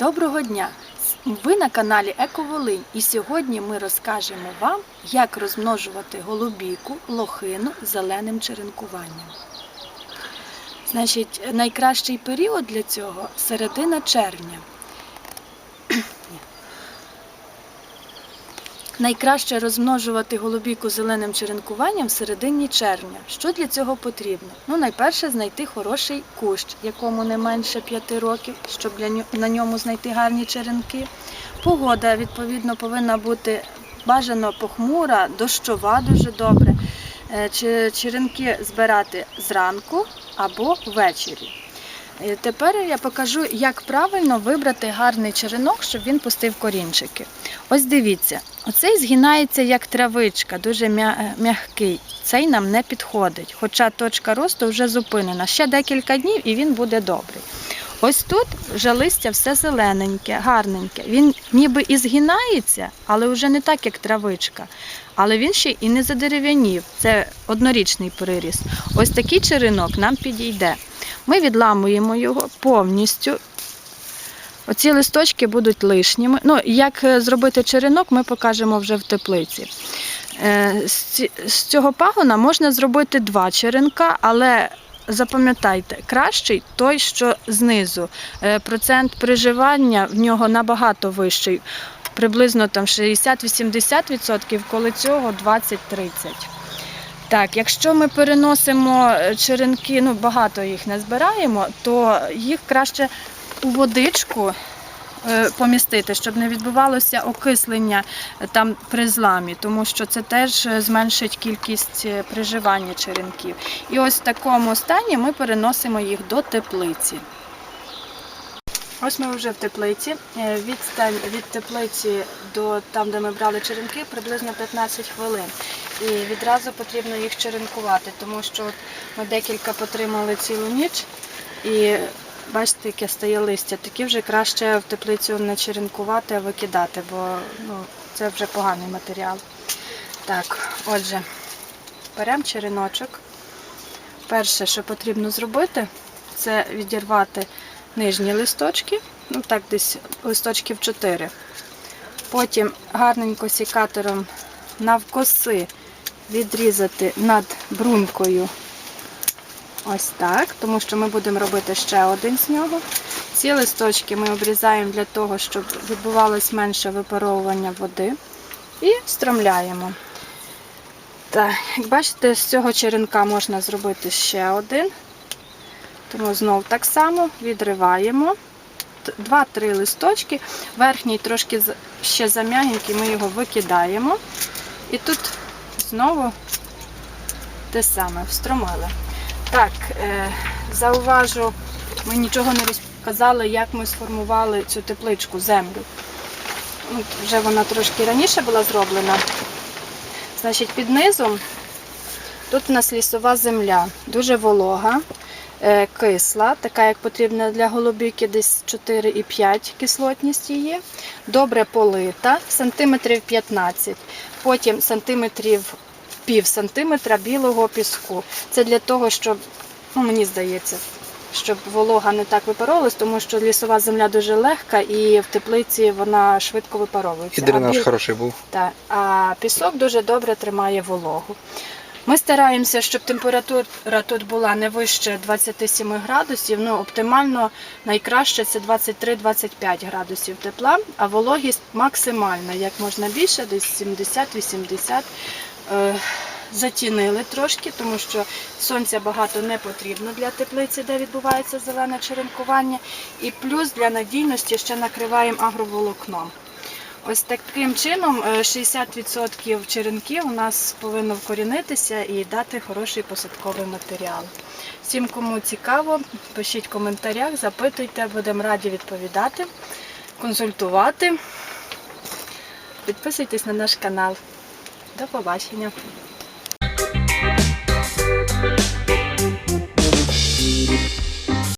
Доброго дня! Ви на каналі Ековолинь і сьогодні ми розкажемо вам, як розмножувати голубіку, лохину зеленим черенкуванням. Значить, найкращий період для цього середина червня. Найкраще розмножувати голубіку зеленим черенкуванням в середині червня. Що для цього потрібно? Ну, найперше знайти хороший кущ, якому не менше 5 років, щоб на ньому знайти гарні черенки. Погода, відповідно, повинна бути бажано похмура, дощова дуже добре. Е, Черенки збирати зранку або ввечері. Е, Тепер я покажу, як правильно вибрати гарний черенок, щоб він пустив корінчики. Ось дивіться, оцей згинається як травичка, дуже е, м'який. Цей нам не підходить, хоча точка росту вже зупинена. Ще декілька днів і він буде добрий. Ось тут вже листя все зелененьке, гарненьке. Він ніби і згинається, але вже не так, як травичка. Але він ще і не задерев'янів. Це однорічний приріст. Ось такий черенок нам підійде. Ми відламуємо його повністю. Оці листочки будуть лишніми. Ну, як е, зробити черенок, ми покажемо вже в теплиці. Е, З цього пагона можна зробити два черенка, але запам'ятайте, кращий той, що знизу. Е, Процент приживання в нього набагато вищий, приблизно там 60-80%, коли цього 20-30%. Так, якщо ми переносимо черенки, ну багато їх не збираємо, то їх краще у водичку е, помістити, щоб не відбувалося окислення е, там при зламі, тому що це теж е, зменшить кількість приживання черенків. І ось в такому стані ми переносимо їх до теплиці. Ось ми вже в теплиці. Відстань від теплиці до там, де ми брали черенки, приблизно 15 хвилин. І відразу потрібно їх черенкувати, тому що ми декілька потримали цілу ніч і бачите, яке стає листя. Такі вже краще в теплицю не черенкувати, а викидати, бо ну, це вже поганий матеріал. Так, отже, беремо череночок. Перше, що потрібно зробити, це відірвати нижні листочки, ну так десь листочків 4. Потім гарненько сікатором навкоси відрізати над брунькою ось так, тому що ми будемо робити ще один з нього. Ці листочки ми обрізаємо для того, щоб відбувалось менше випаровування води. І стромляємо. Так, як бачите, з цього черенка можна зробити ще один. Тому знов так само відриваємо. Два-три листочки. Верхній трошки ще зам'ягенький, ми його викидаємо. І тут знову те саме, встромили. Так, е, зауважу, ми нічого не розказали, як ми сформували цю тепличку, землю. От вже вона трошки раніше була зроблена. Значить, під низом тут у нас лісова земля, дуже волога, е, кисла, така як потрібна для голубіки, десь 4,5 кислотність її. Добре полита, сантиметрів 15. Потім сантиметрів пів сантиметра білого піску. Це для того, щоб, ну мені здається, щоб волога не так випаровувалась, тому що лісова земля дуже легка і в теплиці вона швидко випаровується. І дренаж біл- хороший був. так, а пісок дуже добре тримає вологу. Ми стараємося, щоб температура тут була не вище 27 градусів. Ну, оптимально найкраще це 23-25 градусів тепла, а вологість максимальна, як можна більше, десь 70-80. Е, Затінили трошки, тому що сонця багато не потрібно для теплиці, де відбувається зелене черенкування. І плюс для надійності ще накриваємо агроволокном. Ось таким чином е, 60% черенків у нас повинно вкорінитися і дати хороший посадковий матеріал. Всім, кому цікаво, пишіть в коментарях, запитуйте, будемо раді відповідати, консультувати. Підписуйтесь на наш канал. До побачення!